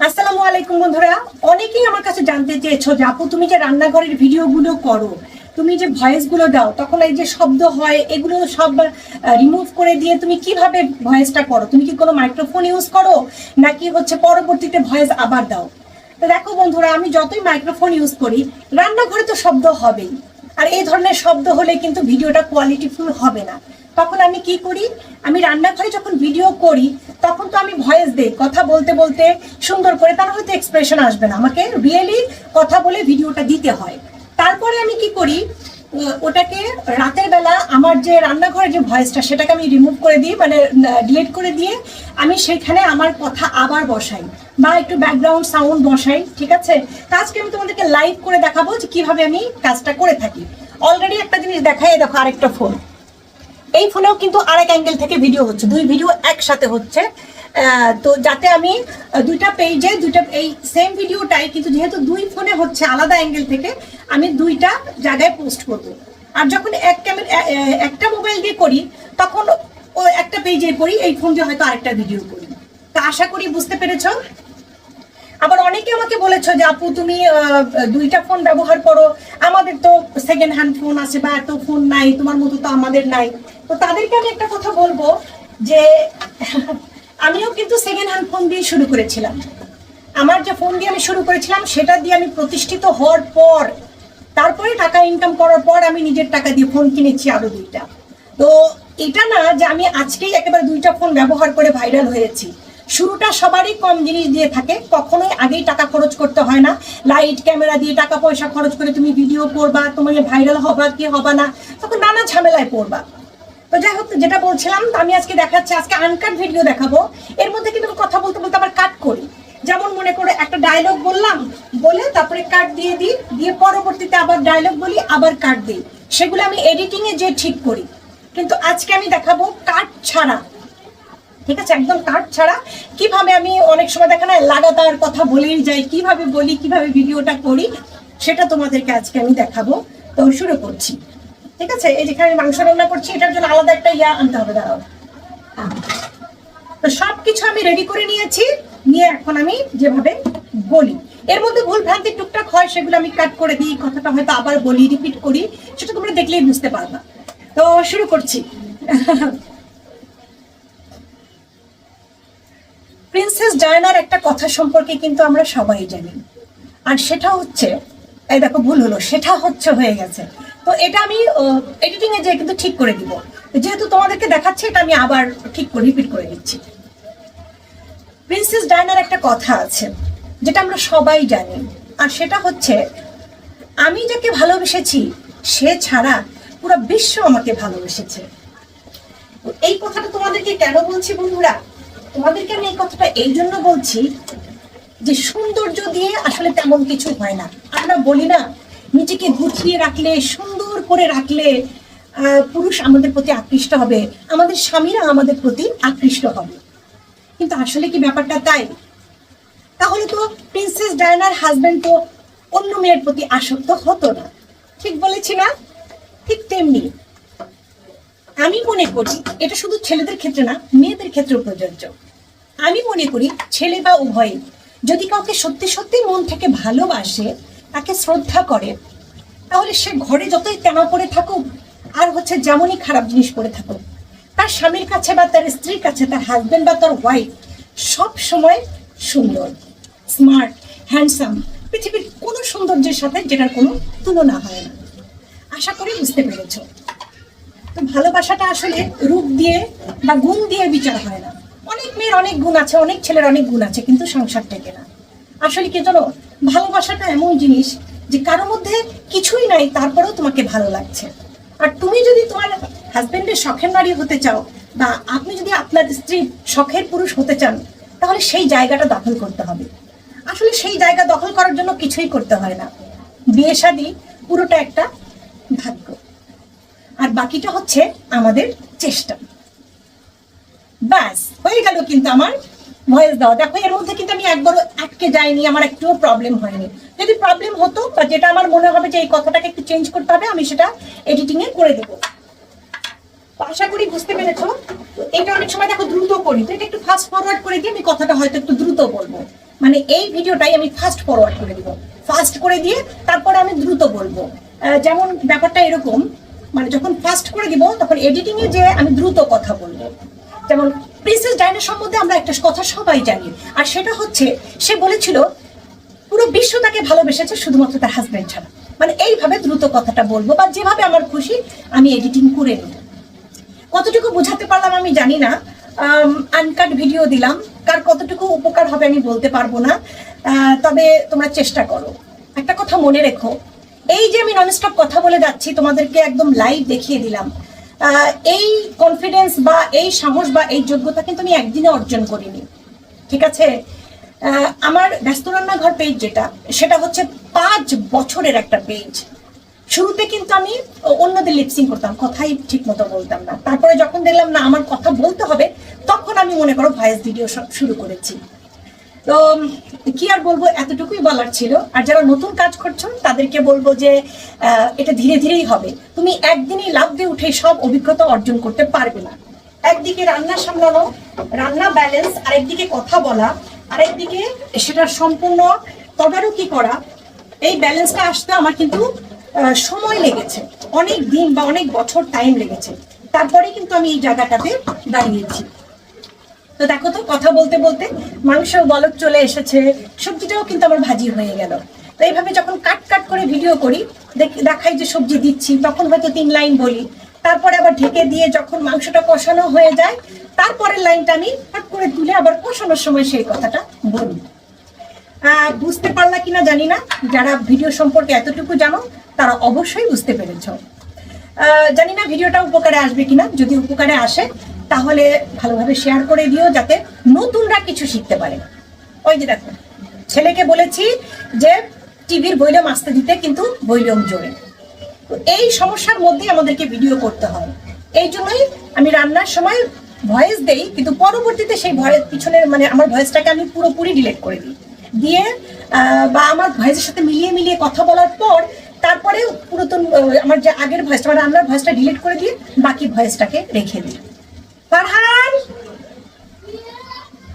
আসসালামু আলাইকুম বন্ধুরা। অনেকেই আমার কাছে জানতে যে আপু, তুমি যে রান্নাঘরের ভিডিওগুলো করো, তুমি যে ভয়েসগুলো দাও, তখন এই যে শব্দ হয়, এগুলো সব রিমুভ করে দিয়ে তুমি কীভাবে ভয়েসটা করো? তুমি কি কোনো মাইক্রোফোন ইউজ করো? নাকি হচ্ছে পরবর্তীতে ভয়েস আবার দাও? তো দেখো বন্ধুরা, আমি যতই মাইক্রোফোন ইউজ করি, রান্নাঘরে তো শব্দ হবেই। আর এই ধরনের শব্দ হলে কিন্তু ভিডিওটা কোয়ালিটিফুল হবে না। তখন আমি কি করি? আমি রান্নাঘরে যখন ভিডিও করি, তখন তো আমি ভয়েস দেই, কথা বলতে বলতে সুন্দর করে, তার হয়তো এক্সপ্রেশন আসবে না। আমাকে রিয়েলি কথা বলে ভিডিওটা দিতে হয়। তারপরে আমি কি করি? ওটাকে রাতের বেলা আমার যে রান্নাঘরের যে ভয়েসটা, সেটাকে আমি রিমুভ করে দিই মানে ডিলিট করে দিয়ে আমি সেখানে আমার কথা আবার বসাই বা একটু ব্যাকগ্রাউন্ড সাউন্ড বসাই, ঠিক আছে? আজকে আমি তোমাদেরকে লাইভ করে দেখাবো যে কীভাবে আমি কাজটা করে থাকি। অলরেডি একটা জিনিস দেখাই, দেখো আরেকটা ফোন এই ফোনেও কিন্তু আরেক অ্যাঙ্গেল থেকে ভিডিও হচ্ছে। দুই ভিডিও একসাথে হচ্ছে। তো যাতে আমি দুইটা পেজে দুইটা, এই সেম ভিডিওটাই কিন্তু যেহেতু দুই ফোনে হচ্ছে আলাদা অ্যাঙ্গেল থেকে, আমি দুইটা জায়গায় পোস্ট করব। আর যখন এক ক্যামেরা একটা মোবাইল দিয়ে করি, তখন ও একটা পেজে করি, এই ফোন দিয়ে হয়তো আরেকটা ভিডিও করি। তা আশা করি বুঝতে পেরেছ? আবার অনেকে আমাকে বলেছ যে, আপু, তুমি দুইটা ফোন ব্যবহার করো। আমাদের তো সেকেন্ড হ্যান্ড ফোন আছে বা এত ফোন নাই, তোমার মতো তো আমাদের নাই। তো তাদেরকে আমি একটা কথা বলব যে, আমিও কিন্তু সেকেন্ড হ্যান্ড ফোন দিয়ে শুরু করেছিলাম। আমার যে ফোন দিয়ে আমি শুরু করেছিলাম, সেটা দিয়ে আমি প্রতিষ্ঠিত হওয়ার পর, তারপরে টাকা ইনকাম করার পর আমি নিজের টাকা দিয়ে ফোন কিনেছি আরও দুইটা। তো এটা না যে আমি আজকেই একেবারে দুইটা ফোন ব্যবহার করে ভাইরাল হয়েছি। শুরুটা সবারই কম জিনিস দিয়ে থাকে, কখনোই আগেই টাকা খরচ করতে হয় না। লাইট ক্যামেরা দিয়ে টাকা পয়সা খরচ করে তুমি ভিডিও করবা তোমাকে ভাইরাল হবা, কি হবা না, তখন নানা ঝামেলায় পড়বা। তো যাই হোক, যেটা বলছিলাম আমি আজকে দেখাচ্ছি, আজকে আনকাট ভিডিও দেখাবো। এর মধ্যে কিন্তু কথা বলতে বলতে আবার কাট করি। যেমন মনে করে, একটা ডায়লগ বললাম, বলে তারপরে কাট দিয়ে দিই, দিয়ে পরবর্তীতে আবার ডায়লগ বলি, আবার কাট দিই। সেগুলো আমি এডিটিং এ যে ঠিক করি। কিন্তু আজকে আমি দেখাবো কাট ছাড়া। ঠিক আছে? একদম কাট ছাড়া। কীভাবে আমি অনেক সময় দেখা না লাগাতার কথা বলেই যাই, কীভাবে বলি, কীভাবে ভিডিওটা করি, সেটা তোমাদেরকে আজকে আমি দেখাবো। তো শুরু করছি। ঠিক আছে? এই যেখানে মাংস রান্না করছি, এটার জন্য আলাদা একটা ইয়া আনতে হবে, দাঁড়াও। তো সব কিছু আমি রেডি করে নিয়েছি, নিয়ে এখন আমি যেভাবে বলি। এর মধ্যে ভুল ভ্রান্তি টুকটাক হয়, সেগুলো আমি কাট করে দিই, কথাটা হয়তো আবার বলি রিপিট করি, সেটা তোমরা দেখলেই বুঝতে পারবা। তো শুরু করছি। প্রিন্সেস ডায়নার একটা কথা সম্পর্কে কিন্তু আমরা সবাই জানি। আর সেটা হচ্ছে, এই দেখো, ভুল হলো। সেটা হচ্ছে হয়ে গেছে। তো এটা আমি এডিটিং এ যে কিন্তু ঠিক করে দিব। যেহেতু তোমাদেরকে দেখাচ্ছে, এটা আমি আবার ঠিক করে রিপিট করে দিচ্ছি। প্রিন্সেস ডায়নার একটা কথা আছে, যেটা আমরা সবাই জানি। আর সেটা হচ্ছে, আমি যাকে ভালোবেসেছি, সে ছাড়া পুরো বিশ্ব আমাকে ভালোবেসেছে। এই কথাটা তোমাদেরকে কেন বলছি বন্ধুরা? তোমাদেরকে আমি এই কথাটা এই জন্য বলছি যে সৌন্দর্য দিয়ে আসলে তেমন কিছু হয় না। আমরা বলি না নিজেকে গুছিয়ে রাখলে, সুন্দর করে রাখলে পুরুষ আমাদের প্রতি আকৃষ্ট হবে। আমাদের স্বামীরা আমাদের প্রতি আকৃষ্ট হবে। কিন্তু আসলে কি ব্যাপারটা তাই? তাহলে তো প্রিন্সেস ডায়নার হাজবেন্ড তো অন্য মেয়ের প্রতি আসক্ত হতো না। ঠিক বলেছি না? ঠিক তেমনি। আমি মনে করি, এটা শুধু ছেলেদের ক্ষেত্রে না, মেয়েদের ক্ষেত্রেও প্রযোজ্য। আমি মনে করি, ছেলে বা উভয়ে যদি কাউকে সত্যি সত্যি মন থেকে ভালোবাসে তাকে শ্রদ্ধা করে, তাহলে সে ঘরে যতই তেমা পড়ে থাকুক, আর হচ্ছে যেমনই খারাপ জিনিস করে থাকুক, তার স্বামীর কাছে বা তার স্ত্রীর কাছে, তার হাজব্যান্ড বা তার ওয়াইফ সব সময় সুন্দর স্মার্ট হ্যান্ডসাম পৃথিবীর কোনো সৌন্দর্যের সাথে যেটার কোনো তুলনা হয় না। আশা করি বুঝতে পেরেছ। তো ভালোবাসাটা আসলে রূপ দিয়ে বা গুণ দিয়ে বিচার হয় না। অনেক মেয়ের অনেক গুণ আছে, অনেক ছেলের অনেক গুণ আছে, কিন্তু সংসার টেকে না। আসলে কি জানো ভালোবাসাটা এমন জিনিস যে কারোর মধ্যে কিছুই নাই, তারপরেও তোমাকে ভালো লাগছে। আর তুমি যদি তোমার হাজবেন্ডের শখের নারী হতে চাও বা আপনি যদি আপনার স্ত্রী শখের পুরুষ হতে চান, তাহলে সেই জায়গাটা দখল করতে হবে। আসলে সেই জায়গা দখল করার জন্য কিছুই করতে হয় না। বিয়ে শাদী পুরোটা একটা ভাগ্য। আর বাকিটা হচ্ছে আমাদের চেষ্টা। ব্যাস, হয়ে গেল কিন্তু আমার ভয়েস দাও। দেখো, এর মধ্যে কিন্তু আমি একবারও আটকে যাইনি, আমার একটুও প্রবলেম হয়নি। যদি প্রবলেম হতো, বা যেটা আমার মনে হবে যে এই কথাটাকে একটু চেঞ্জ করতে হবে, আমি সেটা এডিটিং এ করে দেবো। আশা করি বুঝতে পেরেছ? এটা অনেক সময় দেখো দ্রুত করি। তো এটা একটু ফাস্ট ফরওয়ার্ড করে দিয়ে আমি কথাটা হয়তো একটু দ্রুত বলব। মানে এই ভিডিওটাই আমি ফাস্ট ফরওয়ার্ড করে দিব। ফাস্ট করে দিয়ে তারপরে আমি দ্রুত বলব। যেমন ব্যাপারটা এরকম মানে যখন ফাস্ট করে দিব, তখন এডিটিং এ যে আমি দ্রুত কথা বলব। যেমন প্রিন্সেস ডায়নার সম্বন্ধে আমরা একটা কথা সবাই জানি, আর সেটা হচ্ছে, সে বলেছিল, পুরো বিশ্ব তাকে ভালোবেসেছে শুধুমাত্র তার হাজবেন্ড ছাড়া। মানে এইভাবে দ্রুত কথাটা বলব, বা যেভাবে আমার খুশি, আমি এডিটিং করে নেব। কতটুকু বোঝাতে পারলাম আমি জানি না আনকাট ভিডিও দিলাম, কার কতটুকু উপকার হবে আমি বলতে পারব না তবে তোমরা চেষ্টা করো। একটা কথা মনে রেখো, এই যে আমি ননস্টপ কথা বলে যাচ্ছি, তোমাদেরকে একদম লাইভ দেখিয়ে দিলাম এই কনফিডেন্স বা এই সাহস বা এই যোগ্যতা কিন্তু আমি একদিনে অর্জন করিনি। ঠিক আছে? আমার ব্যস্ত রান্নাঘর পেজ যেটা, সেটা হচ্ছে পাঁচ বছরের একটা পেজ শুরুতে কিন্তু আমি অন্যদের লিপসিং করতাম, কথাই ঠিক মতো বলতাম না। তারপরে যখন দেখলাম না, আমার কথা বলতে হবে, তখন আমি মনে করো ভয়েস ভিডিও শুরু করেছি। তো, কি আর বলব, এতটুকুই বলার ছিল। আর যারা নতুন কাজ করছ তাদেরকে বলব যে এটা ধীরে ধীরেই হবে। তুমি একদিনই লাভ দিয়ে উঠে সব অভিজ্ঞতা অর্জন করতে পারবে না। একদিকে রান্না সামলানো, রান্না ব্যালেন্স আরেকদিকে কথা বলা, আরেকদিকে সেটা সম্পূর্ণ তদারকি করা। এই ব্যালেন্সটা আসতে আমার কিন্তু সময় লেগেছে। অনেক দিন বা অনেক বছর টাইম লেগেছে। তারপরে কিন্তু আমি এই জায়গাটাতে দাঁড়িয়েছি। তো দেখো তো, কথা বলতে বলতে মাংস বলক চলে এসেছে, সবজিটাও কিন্তু আমার ভাজি হয়ে গেল। তো এইভাবে যখন কাট কাট করে ভিডিও করি দেখাই যে সবজি দিচ্ছি, তখন হয়তো তিন লাইন বলি। তারপরে আবার ঢেকে দিয়ে যখন মাংসটা কষানো হয়ে যায়, তারপরের লাইনটা আমি কাট করে তুলে আবার কষানোর সময় সেই কথাটা বলি। বুঝতে পারলা কিনা জানি না, যারা ভিডিও সম্পর্কে এতটুকু জানো, তারা অবশ্যই বুঝতে পেরেছ। জানি না ভিডিওটা উপকারে আসবে কিনা, যদি উপকারে আসে তাহলে ভালোভাবে শেয়ার করে দিও যাতে নতুনরা কিছু শিখতে পারে। ওই যে দেখো, ছেলেকে বলেছি যে টিভির বইলম আসতে দিতে কিন্তু বইলম জোরে। এই সমস্যার মধ্যেই আমাদেরকে ভিডিও করতে হয়। এই জন্যই আমি রান্নার সময় ভয়েস দেই, কিন্তু পরবর্তীতে সেই ভয়েস পিছনের মানে আমার ভয়েসটাকে আমি পুরোপুরি ডিলিট করে দিই। দিয়ে বা আমার ভয়েসের সাথে মিলিয়ে মিলিয়ে কথা বলার পর তারপরে পুরাতন আমার যে আগের ভয়েসটা মানে রান্নার ভয়েসটা ডিলিট করে দিয়ে বাকি ভয়েসটাকে রেখে দিই।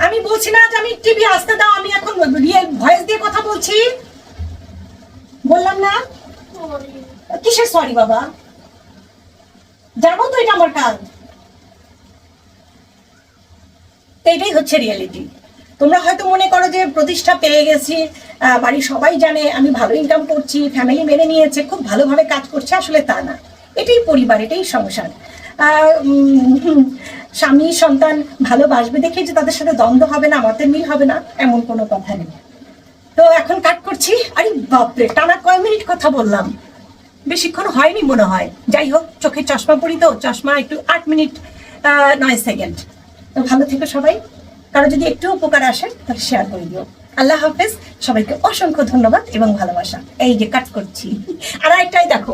আমি বলছি না আমি টিভি আসতে দাও, আমি এখন রিয়েল ভয়েস দিয়ে কথা বলছি। বললাম না। কিসের সরি বাবা? জানো তো এটা আমার কাজ এটাই হচ্ছে রিয়েলিটি তোমরা হয়তো মনে করো যে প্রতিষ্ঠা পেয়ে গেছি বাড়ির সবাই জানে আমি ভালো ইনকাম করছি ফ্যামিলি মেনে নিয়েছে, খুব ভালোভাবে কাজ করছে, আসলে তা না। এটাই পরিবার, এটাই সংসার। স্বামী সন্তান ভালোবাসবে দেখে যে তাদের সাথে দ্বন্দ্ব হবে না, আমাদের মিল হবে না, এমন কোনো কথা নেই। তো এখন কাট করছি। আরে বাপরে, টানা কয় মিনিট কথা বললাম? বেশিক্ষণ হয়নি মনে হয়। যাই হোক চোখে চশমা পড়ি তো, চশমা একটু আট মিনিট নয় সেকেন্ড তো ভালো থেকো সবাই। কারও যদি একটু উপকার আসে, তাহলে শেয়ার করে দিও। আল্লাহ হাফেজ। সবাইকে অসংখ্য ধন্যবাদ এবং ভালোবাসা। এই যে কাট করছি। আর একটাই দেখো,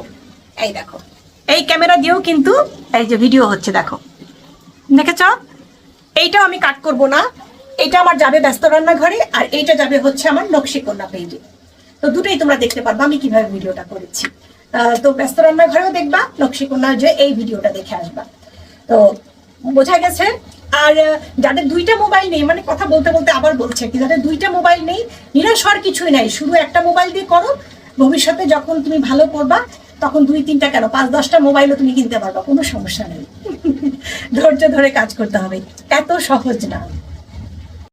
এই দেখো। এই ক্যামেরা দিয়েও কিন্তু এই যে ভিডিও হচ্ছে, দেখো। দেখেছ? এইটাও আমি কাট করব না। এটা আমার যাবে ব্যস্ত রান্নাঘরে, আর এইটা যাবে হচ্ছে আমার নকশি কন্যা পেজে। তো দুটোই তোমরা দেখতে পারবা, আমি কীভাবে ভিডিওটা করেছি। তো ব্যস্ত রান্নাঘরেও দেখবা, নকশি কন্যা যে এই ভিডিওটা দেখে আসবা। তো বোঝা গেছে? আর যাদের দুইটা মোবাইল নেই মানে কথা বলতে বলতে আবার বলছে কি, যাদের দুইটা মোবাইল নেই, নিরাশ হওয়ার কিছুই নাই। শুধু একটা মোবাইল দিয়ে করো, ভবিষ্যতে যখন তুমি ভালো করবা তখন দুই তিনটা কেন? পাঁচ দশটা মোবাইলও তুমি কিনতে পারবা, কোনো সমস্যা নেই। ধৈর্য ধরে কাজ করতে হবে। এত সহজ না।